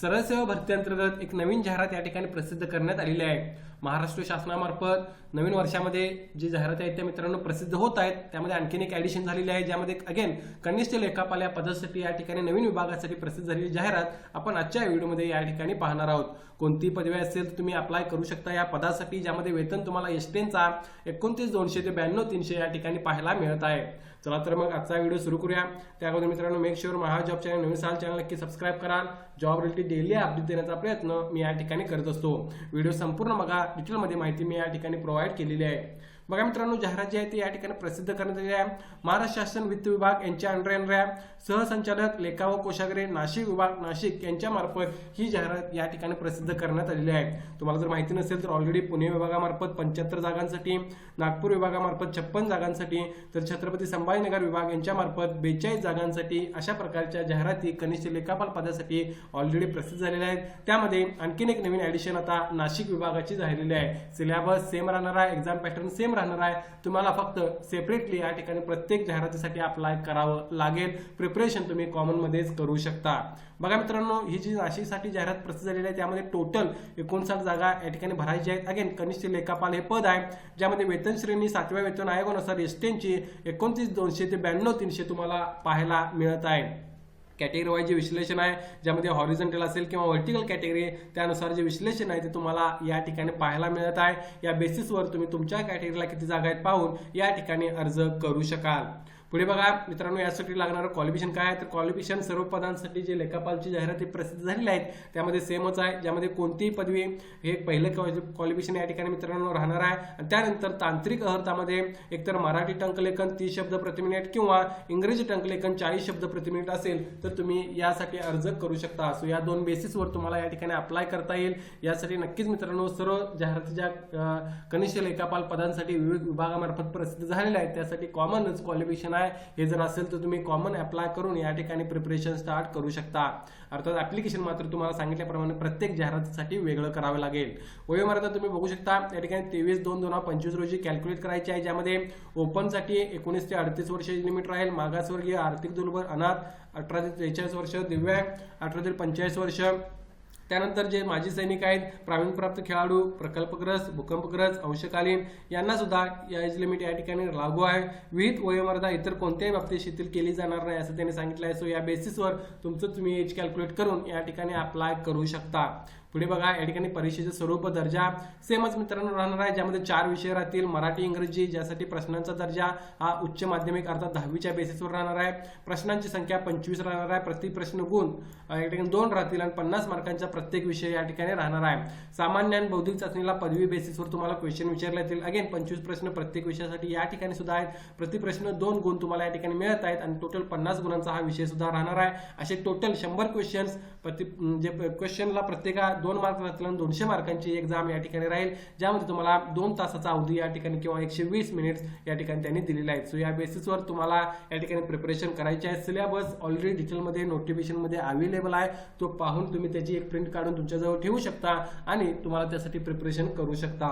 सरळ सेवा अंतर्गत एक नवीन जाहिरात या ठिकाणी प्रसिद्ध करण्यात आलेली आहे. महाराष्ट्र शासनामार्फत नवीन वर्षामध्ये जी जाहिरात आहेत त्या मित्रांनो प्रसिद्ध होत आहेत. त्यामध्ये आणखीन एक ॲडिशन झालेली आहे ज्यामध्ये अगेन कनिष्ठ लेखापाल या पदासाठी या ठिकाणी नवीन विभागासाठी प्रसिद्ध झालेली जाहिरात आपण आजच्या व्हिडिओमध्ये या ठिकाणी पाहणार आहोत. कोणती पदवी असेल तर तुम्ही अप्लाय करू शकता. या पदासाठी ज्यामध्ये वेतन तुम्हाला एसटेनचा एकोणतीस दोनशे ते ब्याण्णव तीनशे या ठिकाणी पाहायला मिळत आहे. चला तर मग आजचा व्हिडिओ सुरू करूया. त्या अगोदर मित्रांनो make sure Maha job channel नवीन साल चॅनल नक्की सबस्क्राईब करा. जॉब रिलेटेड डेली अपडेट देण्याचा प्रयत्न मी या ठिकाणी करत असतो. व्हिडिओ संपूर्ण बघा. डिटेलमध्ये माहिती मी या ठिकाणी प्रोव्हाइड केलेली आहे. बघा मित्रांनो जाहिरात जी आहे ती या ठिकाणी प्रसिद्ध करण्यात आली आहे. महाराष्ट्र शासन वित्त विभाग यांच्या अंडर येणाऱ्या सहसंचालक लेखा व कोशागारे नाशिक विभाग नाशिक यांच्या मार्फत ही जाहिरात या ठिकाणी प्रसिद्ध करण्यात आलेली आहे. तुम्हाला जर माहिती नसेल तर ऑलरेडी पुणे विभागामार्फत पंच्याहत्तर जागांसाठी नागपूर विभागामार्फत छप्पन जागांसाठी तर छत्रपती संभाजीनगर विभाग यांच्यामार्फत बेचाळीस जागांसाठी अशा प्रकारच्या जाहिराती कनिष्ठ लेखापाल पदासाठी ऑलरेडी प्रसिद्ध झालेल्या आहेत. त्यामध्ये आणखीन एक नवीन ऍडिशन आता नाशिक विभागाची झालेली आहे. सिलेबस सेम राहणार आहे. एक्झाम पॅटर्न सेम राहणार आहे. तुम्हाला फक्त सेपरेटली या ठिकाणी प्रत्येक जाहिरातीसाठी अप्लाय करावं लागेल. प्रिपरेशन तुम्ही कॉमनमध्येच करू शकता. बघा मित्रांनो ही जी नाशिकसाठी जाहिरात प्रसिद्ध झालेली आहे त्यामध्ये टोटल एकोणसाठ जागा या ठिकाणी भरायची आहेत. अगेन कनिष्ठ लेखापाल हे पद आहे ज्यामध्ये वेतन श्रेणी सातव्या वेतन आयोगानुसार एसटीएनची एकोणतीस दोनशे ते ब्याण्णव तीनशे तुम्हाला पाहायला मिळत आहे. कॅटेगरी वाईज जे विश्लेषण आहे ज्यामध्ये हॉरिझॉन्टल असेल किंवा व्हर्टिकल कॅटेगरी त्यानुसार जे विश्लेषण आहे ते तुम्हाला या ठिकाणी पाहायला मिळत आहे. या बेसिसवर तुम्ही तुमच्या कॅटेगरीला किती जागा आहेत पाहून या ठिकाणी अर्ज करू शकाल. पुढे बघा मित्रांनो यासाठी लागणारं क्वालिफिकेशन काय आहे? तर क्वालिफिकेशन सर्व पदांसाठी जे लेखापालची जाहिराती प्रसिद्ध झालेली आहेत त्यामध्ये सेमच आहे ज्यामध्ये कोणतीही पदवी हे पहिलं क्वालिफिकेशन या ठिकाणी मित्रांनो राहणार आहे. आणि त्यानंतर तांत्रिक अर्थामध्ये एकतर मराठी टंकलेखन तीस शब्द प्रति मिनिट किंवा इंग्रजी टंकलेखन चाळीस शब्द प्रति मिनिट असेल तर तुम्ही यासाठी अर्ज करू शकता. सो या दोन बेसिसवर तुम्हाला या ठिकाणी अप्लाय करता येईल. यासाठी नक्कीच मित्रांनो सर्व जाहिराती ज्या कनिष्ठ लेखापाल पदांसाठी विविध विभागामार्फत प्रसिद्ध झालेल्या आहेत. त्यासाठी कॉमनच क्वालिफिकेशन आहे. हे जर असेल तर तुम्ही कॉमन अप्लाय करून या ठिकाणी प्रिपरेशन स्टार्ट करू शकता. अर्थात ऍप्लिकेशन मात्र तुम्हाला सांगितल्याप्रमाणे प्रत्येक जाहिरातीसाठी वेगळं करावं लागेल. वयोमर्यादा तुम्ही बघू शकता. या ठिकाणी तेवीस दोन दोन हजार पंचवीस रोजी कॅल्क्युलेट करायची आहे ज्यामध्ये ओपनसाठी एकोणीस ते अडतीस वर्षाची लिमिट राहील. मागासवर्गीय आर्थिक दुर्बल अनाथ अठरा ते त्रेचाळीस वर्ष दिव्यांग अठरा ते पंचेचाळीस वर्ष त्यानंतर जे माजी सैनिक आहेत प्रावीण्यप्राप्त खेळाडू प्रकल्पग्रस्त भूकंपग्रस्त अंशकालीन यांना सुद्धा या एज लिमिट या ठिकाणी लागू आहे. विहित वयोमर्यादा इतर कोणत्याही बाबतीत शिथिल केली जाणार नाही असं त्यांनी सांगितलं आहे सो या बेसिसवर तुमचं तुम्ही एज कॅल्क्युलेट करून या ठिकाणी अप्लाय करू शकता. पुढे बघा या ठिकाणी परीक्षेचे स्वरूप दर्जा सेमच मित्रांनो राहणार आहे ज्यामध्ये चार विषय राहतील मराठी इंग्रजी ज्यासाठी प्रश्नांचा दर्जा हा उच्च माध्यमिक अर्थात दहावीच्या बेसिसवर राहणार आहे. प्रश्नांची संख्या पंचवीस राहणार आहे प्रति प्रश्न गुण या ठिकाणी दोन राहतील आणि पन्नास मार्कांचा प्रत्येक विषय या ठिकाणी राहणार आहे. सामान्य आणि बौद्धिक चाचणीला पदवी बेसिसवर तुम्हाला क्वेश्चन विचारले येतील अगेन पंचवीस प्रश्न प्रत्येक विषयासाठी या ठिकाणी सुद्धा आहेत. प्रति प्रश्न दोन गुण तुम्हाला या ठिकाणी मिळत आहेत आणि टोटल पन्नास गुणांचा हा विषय सुद्धा राहणार आहे. असे टोटल शंभर क्वेश्चन्स प्रति जे क्वेश्चनला प्रत्येका दोन मार्क राहतील दोनशे मार्कांची एक्झाम या ठिकाणी राहील ज्यामध्ये तुम्हाला दोन तासाचा अवधी या ठिकाणी किंवा एकशे वीस मिनिट्स या ठिकाणी त्यांनी दिलेला आहे सो या बेसिसवर तुम्हाला या ठिकाणी प्रिपरेशन करायची आहे. सिलेबस ऑलरेडी डिटेलमध्ये नोटिफिकेशनमध्ये अवेलेबल आहे. तो पाहून तुम्ही त्याची एक प्रिंट काढून तुमच्याजवळ ठेवू शकता आणि तुम्हाला त्यासाठी प्रिपरेशन करू शकता.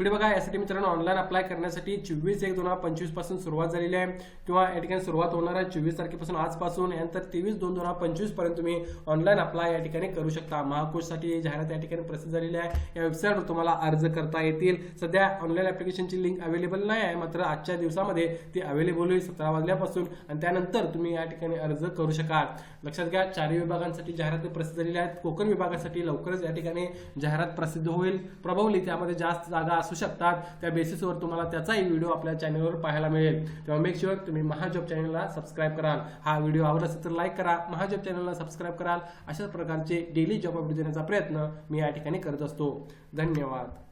पुढे बघा यासाठी मित्रांनो ऑनलाईन अप्लाय करण्यासाठी चोवीस एक दोन हजार पंचवीसपासून सुरुवात झालेली आहे. किंवा या ठिकाणी सुरुवात होणार आहे चोवीस तारखेपासून आजपासून. यानंतर तेवीस दोन दोन हजार पंचवीसपर्यंत तुम्ही ऑनलाईन अप्लाय या ठिकाणी करू शकता. महाकोशसाठी जाहिरात या ठिकाणी प्रसिद्ध झालेली आहे. या वेबसाईटवर तुम्हाला अर्ज करता येतील. सध्या ऑनलाईन ॲप्लिकेशनची लिंक अवेलेबल नाही आहे. मात्र आजच्या दिवसामध्ये ती अवेलेबल होईल सतरा वाजल्यापासून. आणि त्यानंतर तुम्ही या ठिकाणी अर्ज करू शकाल. लक्षात घ्या चारही विभागांसाठी जाहिराती प्रसिद्ध झालेल्या आहेत. कोकण विभागासाठी लवकरच या ठिकाणी जाहिरात प्रसिद्ध होईल. प्रभावली त्यामध्ये जास्त जागा असू शकतात. त्या बेसिसवर तुम्हाला त्याचाही व्हिडिओ आपल्या चॅनलवर पाहायला मिळेल. तेव्हा मेक शुअर तुम्ही महाजॉब चॅनलला सबस्क्राईब कराल. हा व्हिडिओ आवडला असेल तर लाईक करा. महाजॉब चॅनलला सबस्क्राईब कराल. अशाच प्रकारचे डेली जॉब अपडेट देण्याचा प्रयत्न मी या ठिकाणी करत असतो. धन्यवाद.